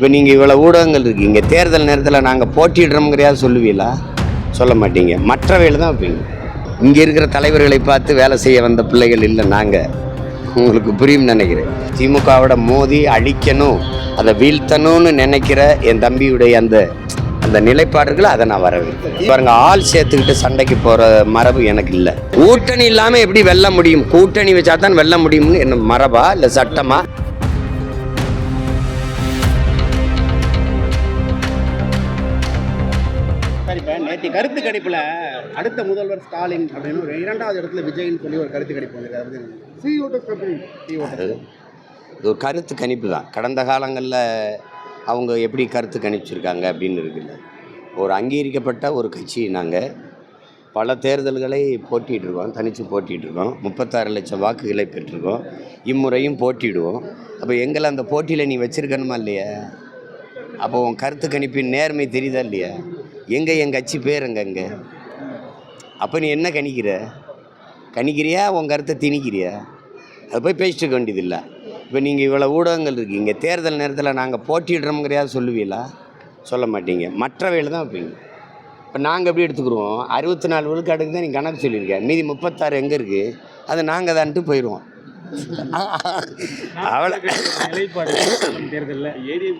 இப்போ நீங்கள் இவ்வளோ ஊடகங்கள் இருக்கீங்க தேர்தல் நேரத்தில் நாங்கள் போட்டிடுறோம்ங்கிறையாவது சொல்லுவீங்களா? சொல்ல மாட்டீங்க. மற்றவையில் தான் வைப்பீங்க. இங்கே இருக்கிற தலைவர்களை பார்த்து வேலை செய்ய வந்த பிள்ளைகள் இல்லை நாங்கள் உங்களுக்கு புரியும் நினைக்கிறேன். திமுகவோட மோதி அழிக்கணும் அதை வீழ்த்தணும்னு நினைக்கிற என் தம்பியுடைய அந்த அந்த நிலைப்பாடுகளை அதை நான் வரவேற்கிறேன். பாருங்க ஆள் சேர்த்துக்கிட்டு சண்டைக்கு போகிற மரபு எனக்கு இல்லை. கூட்டணி இல்லாமல் எப்படி வெல்ல முடியும்? கூட்டணி வச்சா தான் வெல்ல முடியும்னு என்ன மரபா இல்லை சட்டமாக நேற்று கருத்து கணிப்பில் அடுத்த முதல்வர் ஸ்டாலின் அப்படின்னு ஒரு இரண்டாவது இடத்துல விஜய்னு சொல்லி ஒரு கருத்து கணிப்பு வந்திருக்கு. அது C voters company C voters இது ஒரு கருத்து கணிப்பு தான். கடந்த காலங்களில் அவங்க எப்படி கருத்து கணிச்சிருக்காங்க அப்படின்னு இருக்குல்ல. ஒரு அங்கீகரிக்கப்பட்ட ஒரு கட்சி நாங்கள் பல தேர்தல்களை போட்டிட்டு இருக்கோம் தனித்து போட்டிட்டு இருக்கோம். முப்பத்தாறு லட்சம் வாக்குகளை பெற்றிருக்கோம். இம்முறையும் போட்டிடுவோம். அப்போ எங்களை அந்த போட்டியில் நீ வச்சிருக்கணுமா இல்லையா? அப்போ உன் கருத்து கணிப்பின் நேர்மை தெரியுதா இல்லையா? எங்கே என் கட்சி பேர் எங்கே அங்கே? அப்போ நீ என்ன கணிக்கிற? கணிக்கிறியா? உன் கருத்தை திணிக்கிறியா? அது போய் பேசிட்டு இருக்க வேண்டியதில்லை. இப்போ நீங்கள் இவ்வளோ ஊடகங்கள் இருக்கீங்க தேர்தல் நேரத்தில் நாங்கள் போட்டிடுறோம்ங்கிறையாவது சொல்லுவீங்களா? சொல்ல மாட்டீங்க. மற்றவையில் தான் வைப்பீங்க. இப்போ நாங்கள் எப்படி எடுத்துக்கிறோம் அறுபத்தி நாலு விழுக்காடுக்கு தான் நீங்கள் கணக்கு சொல்லியிருக்கேன் மீதி முப்பத்தாறு எங்கே இருக்குது அது நாங்கள் தான்ட்டு போயிடுவோம். அவ்வளோ நிலைப்பாடு தேர்தலில்.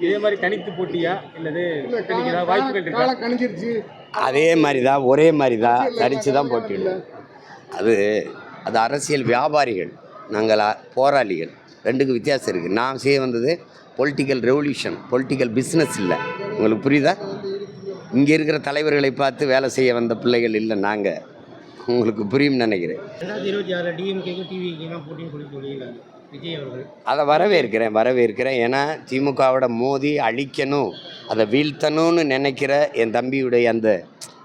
இதே மாதிரி தனித்து போட்டியா? இல்லது கூட்டணிக்கு ஏதாவது வாய்ப்புகள் இருக்கா? காலம் கணிச்சிருச்சு அதே மாதிரி தான் ஒரே மாதிரி தான் தரித்து தான் போட்டிடுவோம் அது அது அரசியல் வியாபாரிகள் நாங்கள் போராளிகள் ரெண்டுக்கு வித்தியாசம் இருக்குது நான் செய்ய வந்தது பொலிட்டிக்கல் ரெவல்யூஷன் பொலிட்டிக்கல் பிஸ்னஸ் இல்லை. உங்களுக்கு புரியுதா? இங்கே இருக்கிற தலைவர்களை பார்த்து வேலை செய்ய வந்த பிள்ளைகள் இல்லை நாங்கள் உங்களுக்கு புரியும் நினைக்கிறேன். அதை வரவேற்கிறேன் வரவேற்கிறேன். ஏன்னா திமுகவோட மோதி அழிக்கணும் அதை வீழ்த்தணும்னு நினைக்கிற என் தம்பியுடைய அந்த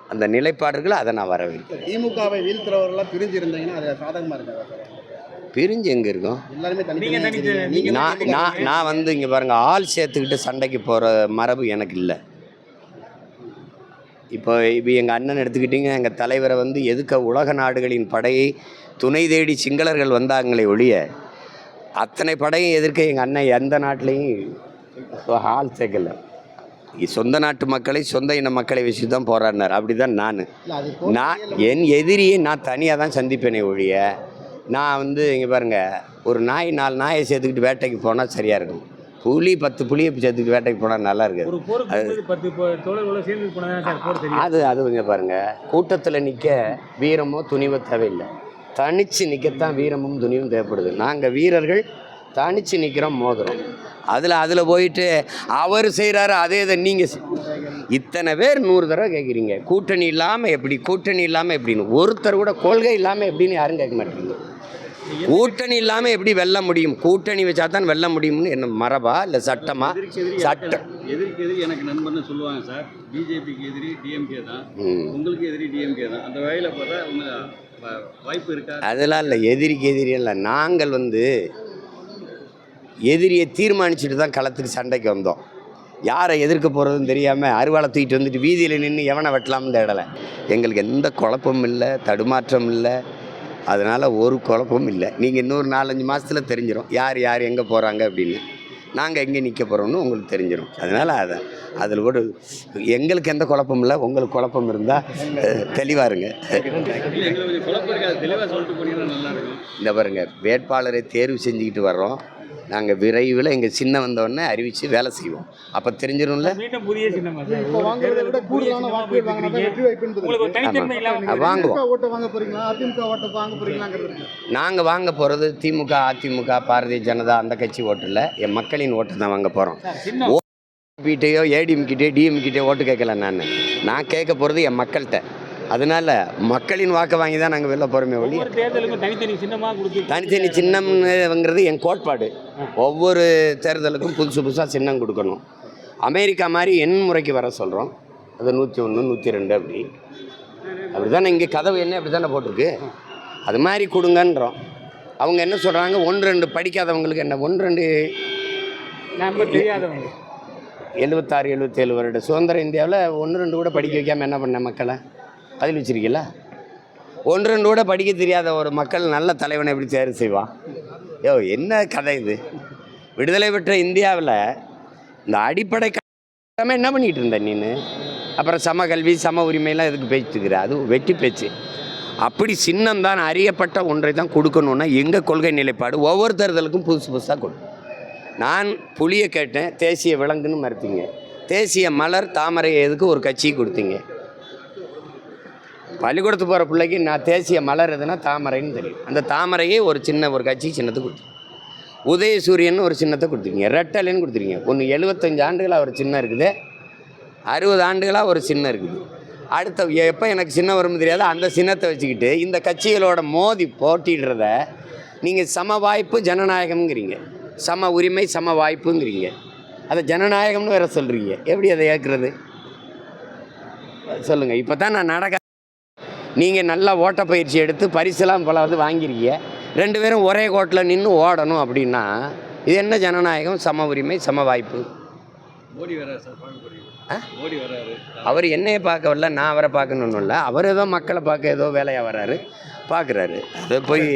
அந்த நிலைப்பாடுகளை அதை நான் வரவேற்கிறேன். திமுகவை வீழ்த்துறவரெல்லாம் பிரிஞ்சு இருந்தீங்கன்னா அது சாதகமாக இருக்காது பிரிஞ்சு எங்கே இருக்கோம்? எல்லாருமே நீங்க தனி தனித்து- நீங்க நான் நான் நான் வந்து இங்கே பாருங்கள் ஆள் சேர்த்துக்கிட்டு சண்டைக்கு போகிற மரபு எனக்கு இல்லை. இப்போ இப்போ எங்கள் அண்ணன் எடுத்துக்கிட்டிங்க எங்கள் தலைவரை வந்து எதுக்க உலக நாடுகளின் படையை துணை தேடி சிங்களர்கள் வந்தாங்களே ஒழிய அத்தனை படையும் எதிர்க்க எங்கள் அண்ணன் எந்த நாட்டிலையும் ஆள் சேர்க்கல சொந்த நாட்டு மக்களை சொந்த இன மக்களை வச்சு தான் போராடினார். அப்படி தான் நான் நான் என் எதிரியை நான் தனியாக தான் சந்திப்பேனே ஒழிய நான் வந்து இங்கே பாருங்கள் ஒரு நாய் நாலு நாயை சேர்த்துக்கிட்டு வேட்டைக்கு போனால் சரியாக இருக்கும். புலி பத்து புளியை சேர்த்துக்கிட்டு வேட்டைக்கு போனால் நல்லா இருக்காது. அது அது இங்கே பாருங்கள் கூட்டத்தில் நிற்க வீரமோ துணிவோ தேவையில்லை. தனித்து நிற்கத்தான் வீரமும் துணிவும் தேவைப்படுது. நாங்கள் வீரர்கள் தனித்து நிற்கிறோம் மோதுறோம். அதில் அதில் போயிட்டு அவர் செய்கிறாரு அதே இதை நீங்கள் இத்தனை பேர் நூறு தடவை கேட்குறீங்க கூட்டணி இல்லாமல் எப்படி கூட்டணி இல்லாமல் எப்படின்னு. ஒருத்தர் கூட கொள்கை இல்லாமல் எப்படின்னு யாரும் கேட்க மாட்டேங்க. கூட்டணி இல்லாமல் எப்படி வெல்ல முடியும்? கூட்டணி வச்சா தான் வெல்ல முடியும்னு என்ன மரபா இல்லை சட்டமா? சட்டம் எதிரிக்கு எதிரி எனக்கு நண்பன்னு சொல்லுவாங்க சார். பிஜேபிக்கு எதிரி டிஎம்கே தான். உங்களுக்கு எதிரி டிஎம்கே தான். அந்த வகையில் பார்த்தா உங்க வாய்ப்பு இருக்கா? அதெல்லாம் இல்லை எதிரிக்கு எதிரி இல்லை. நாங்கள் வந்து எதிரியை தீர்மானிச்சுட்டு தான் களத்துக்கு சண்டைக்கு வந்தோம். யாரை எதிர்க்க போகிறதுன்னு தெரியாமல் அருவாளை தூக்கிட்டு வந்துட்டு வீதியில் நின்று எவனை வெட்டலாம்னு தேடலை. எங்களுக்கு எந்த குழப்பமும் இல்லை தடுமாற்றம் இல்லை. அதனால் ஒரு குழப்பமும் இல்லை. நீங்கள் இன்னொரு நாலஞ்சு மாதத்தில் தெரிஞ்சிடும் யார் யார் எங்கே போகிறாங்க அப்படின்னு. நாங்கள் எங்கே நிற்க போகிறோம்னு உங்களுக்கு தெரிஞ்சிடும் அதனால் அதை அதில் கூட எங்களுக்கு எந்த குழப்பமும் இல்லை. உங்களுக்கு குழப்பம் இருந்தால் தெளிவாக இருங்க குழப்பம் இருக்கும். இந்த பாருங்க வேட்பாளரை தேர்வு செஞ்சுக்கிட்டு வர்றோம். நாங்கள் விரைவில் எங்கள் சின்ன வந்தோடனே அறிவித்து வேலை செய்வோம். அப்போ தெரிஞ்சிடும்ல வாங்குவோம். நாங்கள் வாங்க போகிறது திமுக அதிமுக பாரதிய ஜனதா அந்த கட்சி ஓட்டு இல்லை என் மக்களின் ஓட்டு தான் வாங்க போகிறோம். சார் சின்னம் பிகிட்டேயோ ஏடிஎம்கிட்டே டிஎம்கிட்டே ஓட்டு கேட்கல நான். நான் கேட்க போகிறது என் மக்கள்கிட்ட. அதனால மக்களின் வாக்கை வாங்கி தான் நாங்கள் வெளில போகிறோமே தேர்தலுக்கும் தனித்தனி சின்னமா கொடுத்து தனித்தனி சின்னம்ங்கிறது என் கோட்பாடு. ஒவ்வொரு தேர்தலுக்கும் புதுசு புதுசாக சின்னம் கொடுக்கணும். அமெரிக்கா மாதிரி எண் முறைக்கு வர சொல்கிறோம் அது நூற்றி ஒன்று நூற்றி ரெண்டு அப்படி. அப்படி தானே இங்கே கதவு என்ன அப்படி தானே போட்டிருக்கு? அது மாதிரி கொடுங்கன்றோம். அவங்க என்ன சொல்கிறாங்க ஒன்று ரெண்டு படிக்காதவங்களுக்கு என்ன? ஒன்று ரெண்டு எழுபத்தாறு எழுபத்தேழு வருட சுதந்திர இந்தியாவில் ஒன்று ரெண்டு கூட படிக்க வைக்காமல் என்ன பண்ண மக்களை? பதில் வச்சுருக்கீங்களா ஒன்று கூட படிக்க தெரியாத ஒரு மக்கள் நல்ல தலைவனை எப்படி தேர்வு செய்வான் யோ என்ன கதை இது? விடுதலை பெற்ற இந்தியாவில் இந்த அடிப்படை கடமை என்ன பண்ணிகிட்டு இருந்த நீனு? அப்புறம் சம கல்வி சம உரிமையெல்லாம் எதுக்கு பேச்சுக்கிற அது வெட்டி பேச்சு. அப்படி சின்னம் தான் அறியப்பட்ட ஒன்றை தான் கொடுக்கணுன்னா எங்கள் கொள்கை நிலைப்பாடு? ஒவ்வொரு தேர்தலுக்கும் புதுசு புதுசாக கொடு. நான் புளியை கேட்டேன் தேசிய விலங்குன்னு மறுத்தீங்க. தேசிய மலர் தாமரை எதுக்கு ஒரு கட்சி கொடுத்தீங்க? பள்ளிக்கூடத்து போகிற பிள்ளைக்கு நான் தேசிய மலர் எதுனா தாமரைன்னு தெரியும். அந்த தாமரையே ஒரு சின்ன ஒரு கட்சி சின்னத்தை கொடுத்தீங்க உதயசூரியன் ஒரு சின்னத்தை கொடுத்துருக்கீங்க ரெட்டலைன்னு கொடுத்துருக்கீங்க ஒன்று எழுபத்தஞ்சு ஆண்டுகளாக ஒரு சின்னம் இருக்குது. அறுபது ஆண்டுகளாக ஒரு சின்னம் இருக்குது. அடுத்த எப்போ எனக்கு சின்னம் வரும்னு தெரியாது. அந்த சின்னத்தை வச்சுக்கிட்டு இந்த கட்சிகளோட மோதி போட்டிடுறத நீங்கள் சம வாய்ப்பு ஜனநாயகம்ங்கிறீங்க. சம உரிமை சம வாய்ப்புங்கிறீங்க. அதை ஜனநாயகம்னு வேற சொல்கிறீங்க எப்படி அதை ஏற்கிறது? சொல்லுங்கள் இப்போ தான் நான் நடக்க நீங்கள் நல்லா ஓட்டப்பயிற்சி எடுத்து பரிசுலாம் பல வந்து வாங்கியிருக்கீங்க ரெண்டு பேரும் ஒரே கோட்டில் நின்று ஓடணும் அப்படின்னா இது என்ன ஜனநாயகம்? சம உரிமை சம வாய்ப்பு. அவர் என்னைய பார்க்க வரல நான் அவரை பார்க்கணுன்னு இல்லை. அவர் ஏதோ மக்களை பார்க்க ஏதோ வேலையாக வர்றாரு. பார்க்குறாரு. அது போய்